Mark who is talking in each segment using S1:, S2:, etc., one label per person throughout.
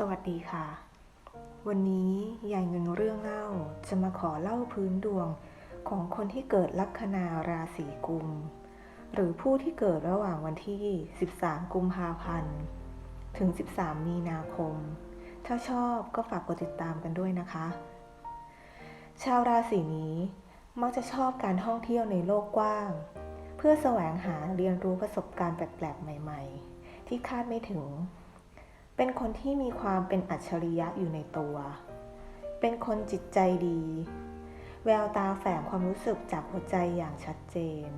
S1: สวัสดีค่ะ วันนี้ยายเงินเรื่องเล่าจะมาขอเล่าพื้นดวงของคนที่เกิดลัคนาราศีกุม หรือผู้ที่เกิดระหว่างวันที่ 13 กุมภาพันธ์ ถึง 13 มีนาคม ถ้าชอบก็ฝากกดติดตามกันด้วยนะคะ ชาวราศีนี้ มักจะชอบการท่องเที่ยวในโลกกว้าง เพื่อแสวงหาเรียนรู้ประสบการณ์แปลกๆ ใหม่ ๆ ที่คาดไม่ถึง เป็นคนที่มีความเป็นอัจฉริยะอยู่ในตัว เป็นคนจิตใจดี แววตาแฝงความรู้สึกจากหัวใจอย่างชัดเจน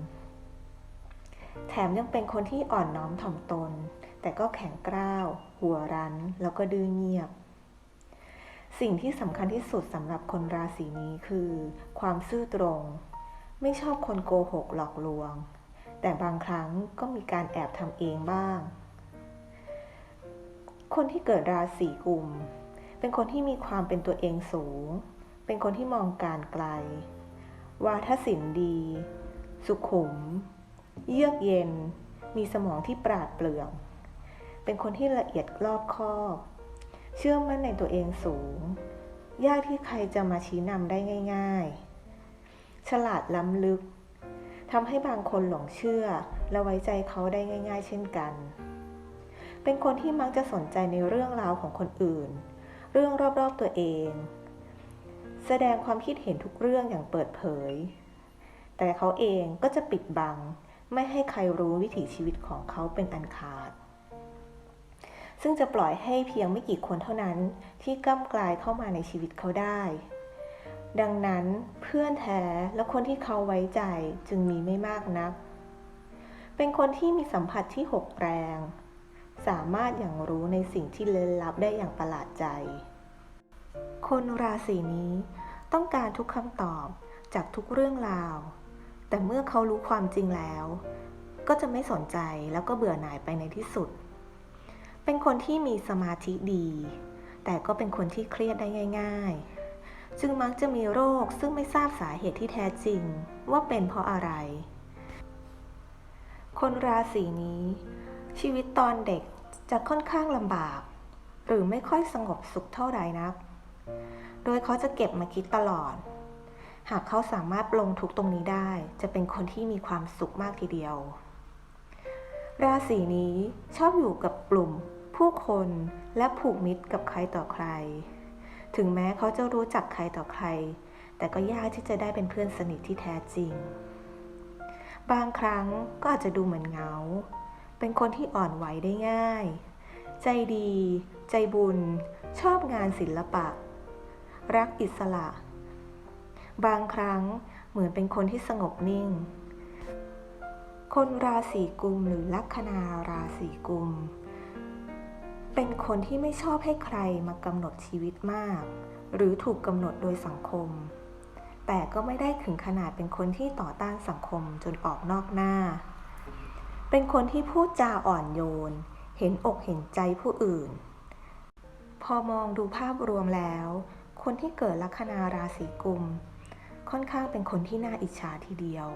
S1: แถมยังเป็นคนที่อ่อนน้อมถ่อมตน แต่ก็แข็งกร้าว หัวรั้น แล้วก็ดื้อเงียบ สิ่งที่สำคัญที่สุดสำหรับคนราศีนี้คือ ความซื่อตรง ไม่ชอบคนโกหกหลอกลวง แต่บางครั้งก็มีการแอบทำเองบ้าง คนที่เกิดราศีกุม เป็นคนที่มีความเป็นตัวเองสูง เป็นคนที่มองการไกล วาทศิลป์ดี สุขุม เยือกเย็น มีสมองที่ปราดเปรื่อง เป็นคนที่ละเอียดรอบคอบ เชื่อมั่นในตัวเองสูง ยากที่ใครจะมาชี้นำได้ง่าย ๆ ฉลาดล้ำลึกทำให้บางคนหลงเชื่อและไว้ใจเขาได้ง่าย ๆ เช่นกัน เป็นคนที่มักจะสนใจในเรื่องราวของคนอื่น เรื่องรอบๆตัวเอง แสดงความคิดเห็นทุกเรื่องอย่างเปิดเผย แต่เขาเองก็จะปิดบัง ไม่ให้ใครรู้วิถีชีวิตของเขาเป็นอันขาด ซึ่งจะปล่อยให้เพียงไม่กี่คนเท่านั้นที่กล้ำกลายเข้ามาในชีวิตเขาได้ ดังนั้นเพื่อนแท้และคนที่เขาไว้ใจจึงมีไม่มากนัก เป็นคนที่มีสัมผัสที่หกแรง สามารถอย่างรู้ในสิ่งที่เลึนลับได้อย่างประหลาดใจ คนราศีนี้ต้องการทุกคำตอบจากทุกเรื่องราว แต่เมื่อเขารู้ความจริงแล้ว ก็จะไม่สนใจแล้วก็เบื่อหน่ายไปในที่สุด เป็นคนที่มีสมาธิดี แต่ก็เป็นคนที่เครียดได้ง่าย ๆ จึงมักจะมีโรคซึ่งไม่ทราบสาเหตุที่แท้จริงว่าเป็นเพราะอะไร คนราศีนี้ชีวิตตอนเด็ก จะค่อนข้างลำบาก หรือไม่ค่อยสงบสุขเท่าไหร่นัก โดยเขาจะเก็บมาคิดตลอด หากเขาสามารถลงทุกตรงนี้ได้ จะเป็นคนที่มีความสุขมากทีเดียว ราศีนี้ชอบอยู่กับกลุ่ม ผู้คนและผูกมิตรกับใครต่อใคร ถึงแม้เขาจะรู้จักใครต่อใคร แต่ก็ยากที่จะได้เป็นเพื่อนสนิทที่แท้จริง บางครั้งก็อาจจะดูเหมือนเหงา เป็นคนที่อ่อนไหวได้ง่าย ใจดี ใจบุญ ชอบงานศิลปะ รักอิสระ บางครั้งเหมือนเป็นคนที่สงบนิ่ง คนราศีกุมหรือลัคนาราศีกุม เป็นคนที่ไม่ชอบให้ใครมากำหนดชีวิตมาก หรือถูกกำหนดโดยสังคม แต่ก็ไม่ได้ถึงขนาดเป็นคนที่ต่อต้านสังคมจนออกนอกหน้า เป็นคนที่พูดจาอ่อนโยน เห็นอกเห็นใจผู้อื่น พอมองดูภาพรวมแล้ว คนที่เกิดลัคนาราศีกุม ค่อนข้างเป็นคนที่น่าอิจฉาทีเดียว